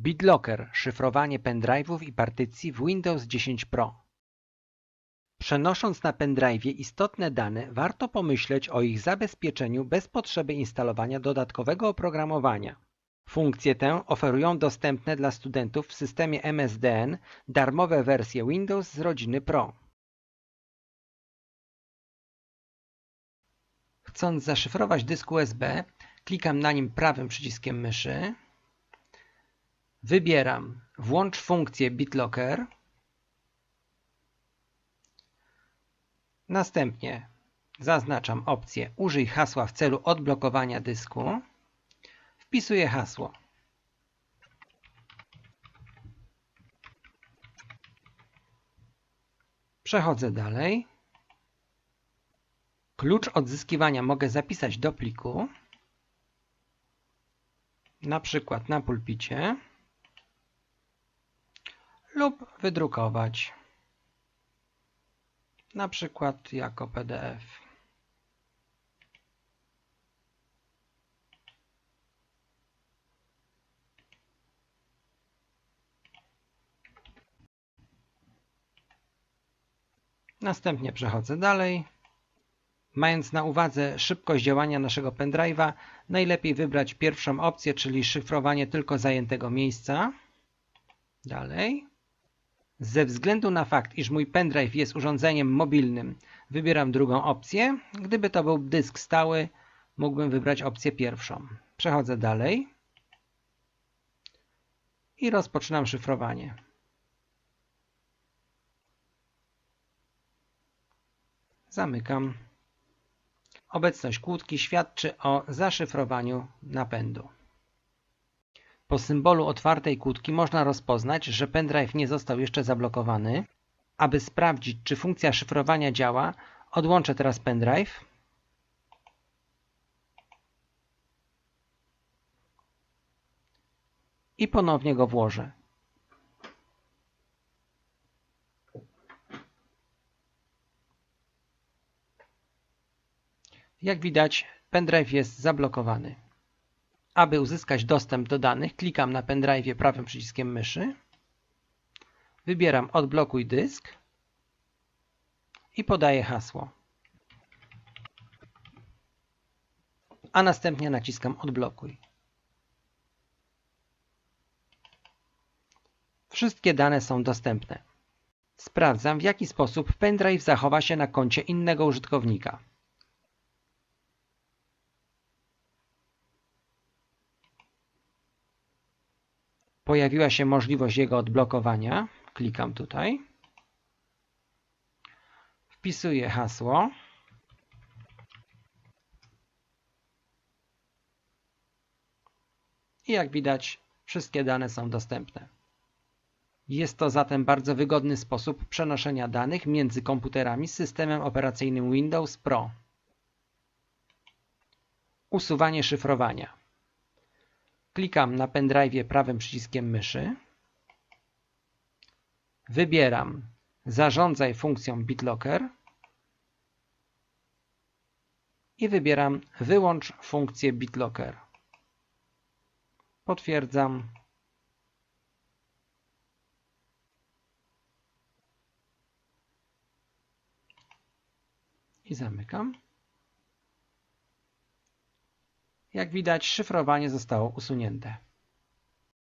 BitLocker – szyfrowanie pendrive'ów i partycji w Windows 10 Pro. Przenosząc na pendrive'ie istotne dane, warto pomyśleć o ich zabezpieczeniu bez potrzeby instalowania dodatkowego oprogramowania. Funkcję tę oferują dostępne dla studentów w systemie MSDN darmowe wersje Windows z rodziny Pro. Chcąc zaszyfrować dysk USB, klikam na nim prawym przyciskiem myszy Wybieram Włącz funkcję BitLocker. Następnie zaznaczam opcję Użyj hasła w celu odblokowania dysku. Wpisuję hasło. Przechodzę dalej. Klucz odzyskiwania mogę zapisać do pliku, na przykład na pulpicie lub wydrukować na przykład jako PDF. Następnie przechodzę dalej. Mając na uwadze szybkość działania naszego pendrive'a, najlepiej wybrać pierwszą opcję, czyli szyfrowanie tylko zajętego miejsca. Dalej. Ze względu na fakt, iż mój pendrive jest urządzeniem mobilnym, wybieram drugą opcję. Gdyby to był dysk stały, mógłbym wybrać opcję pierwszą. Przechodzę dalej i rozpoczynam szyfrowanie. Zamykam. Obecność kłódki świadczy o zaszyfrowaniu napędu. Po symbolu otwartej kłódki można rozpoznać, że pendrive nie został jeszcze zablokowany. Aby sprawdzić, czy funkcja szyfrowania działa, odłączę teraz pendrive. I ponownie go włożę. Jak widać, pendrive jest zablokowany. Aby uzyskać dostęp do danych, klikam na pendrive prawym przyciskiem myszy, wybieram odblokuj dysk i podaję hasło. A następnie naciskam odblokuj. Wszystkie dane są dostępne. Sprawdzam w jaki sposób pendrive zachowa się na koncie innego użytkownika. Pojawiła się możliwość jego odblokowania. Klikam tutaj. Wpisuję hasło. I jak widać, wszystkie dane są dostępne. Jest to zatem bardzo wygodny sposób przenoszenia danych między komputerami z systemem operacyjnym Windows Pro. Usuwanie szyfrowania. Klikam na pendrive prawym przyciskiem myszy. Wybieram Zarządzaj funkcją BitLocker i wybieram Wyłącz funkcję BitLocker. Potwierdzam. I zamykam. Jak widać, szyfrowanie zostało usunięte.